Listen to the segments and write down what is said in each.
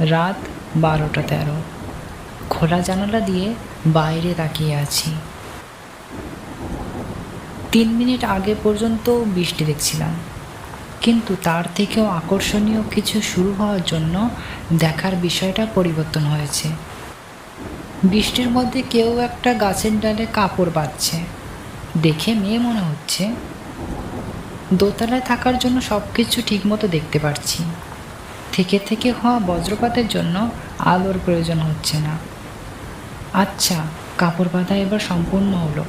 রাত বারোটা তেরো। খোলা জানালা দিয়ে বাইরে তাকিয়ে আছি। তিন মিনিট আগে পর্যন্ত বৃষ্টি দেখছিলাম। কিন্তু তার থেকেও আকর্ষণীয় কিছু শুরু হওয়ার জন্য দেখার বিষয়টা পরিবর্তন হয়েছে। বৃষ্টির মধ্যে কেউ একটা গাছের ডালে কাপড় বাঁধছে। দেখে মেয়ে মনে হচ্ছে, দোতলায় থাকার জন্য সব কিছু ঠিকমতো দেখতে পারছি। থেকে থেকে হওয়া বজ্রপাতের জন্য আলোর প্রয়োজন হচ্ছে না। আচ্ছা কাপড় বাঁধা এবার সম্পূর্ণ হলো।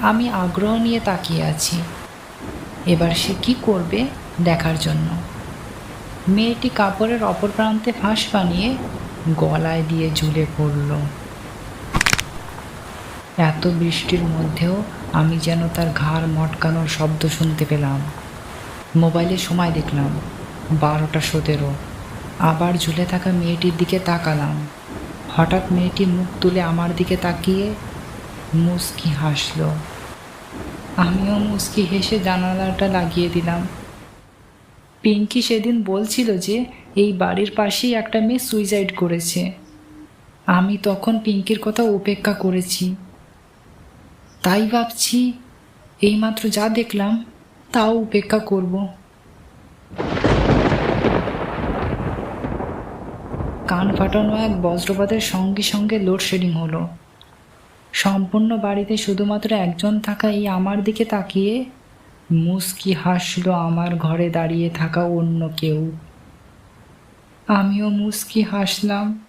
আমি আগ্রহ নিয়ে তাকিয়ে আছি। এবার সে কি করবে দেখার জন্য। মেয়েটি কাপড়ের অপর প্রান্তে ফাঁস বানিয়ে গলায় দিয়ে ঝুলে পড়ল। এত বৃষ্টির মধ্যেও আমি যেন তার ঘাড় মটকানোর শব্দ শুনতে পেলাম। মোবাইলে সময় দেখলাম। বারোটা সতেরো। আবার ঝুলে থাকা মেয়েটির দিকে তাকালাম। হঠাৎ মেয়েটি মুখ তুলে আমার দিকে তাকিয়ে মুস্কি হাসলো। আমিও মুস্কি হেসে জানালাটা লাগিয়ে দিলাম। পিঙ্কি সেদিন বলছিল যে, এই বাড়ির পাশেই একটা মেয়ে সুইসাইড করেছে। আমি তখন পিঙ্কির কথা উপেক্ষা করেছি। তাই ভাবছি, এইমাত্র যা দেখলাম, তাও উপেক্ষা করব। কান ফাটানো এক বজ্রপাতের সঙ্গে সঙ্গে লোডশেডিং হলো। সম্পূর্ণ বাড়িতে শুধুমাত্র একজন থাকা এই আমার দিকে তাকিয়ে মুস্কি হাসল আমার ঘরে দাঁড়িয়ে থাকা অন্য কেউ। আমিও মুস্কি হাসলাম।